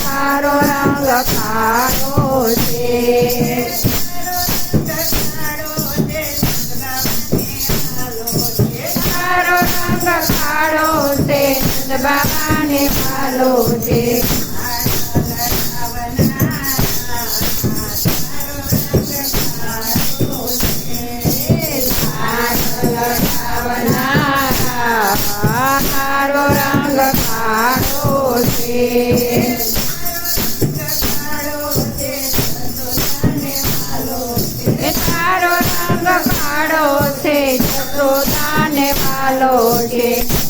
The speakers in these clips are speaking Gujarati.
કારો રંગ કાળો છે કાળો છે બાબાને પાલો છે. કાળો રંગ કાળો છે. કાળો રંગ કાળો છે તારો રંગ કાળો છે.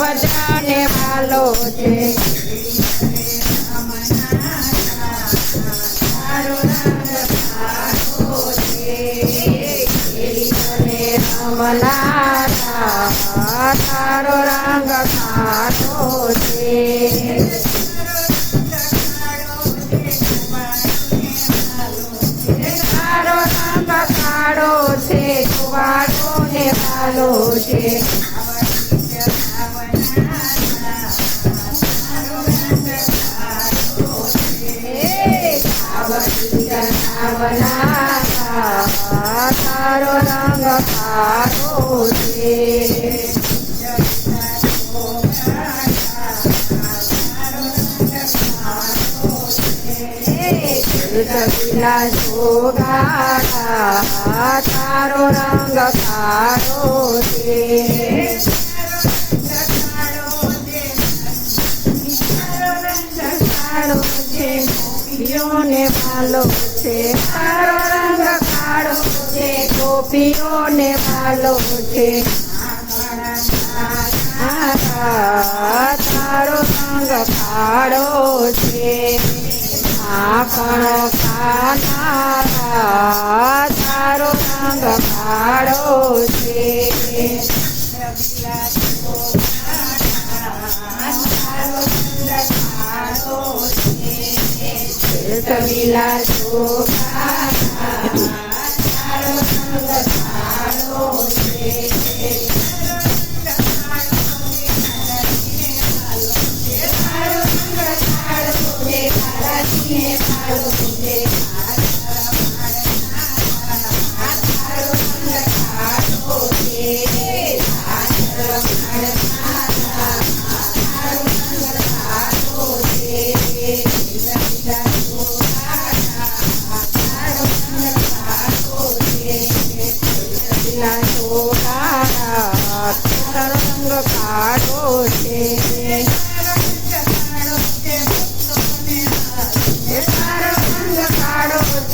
બલભદ્રાને વાલો છે. કાળો રમનારા તારો રંગ કાળો છે. કાળો છે. કુવાડો ને વાલો છે. તારો રંગ કાળો છે કપિલા જોગાડા તારો રંગ કાળો છે કાળો ભાલો છે. તારો રંગ કાળો છે, ગોપીઓને ભાલો છે. આ તારો રંગ કાળો છે. આપણ ખાનારા તારો રંગ કાળો છે. તારો રંગ કાળો છે Oh,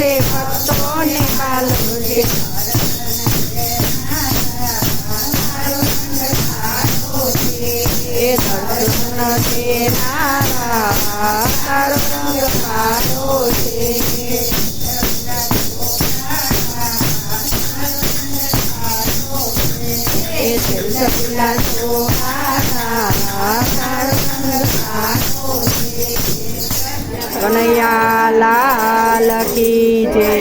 છે ભક્તોને છે એ દર્શન દેનારા તારો રંગ કાળો છે એ જલસબીલા છોકરા તારો કાળો છે કનૈયા લાલ કી જય.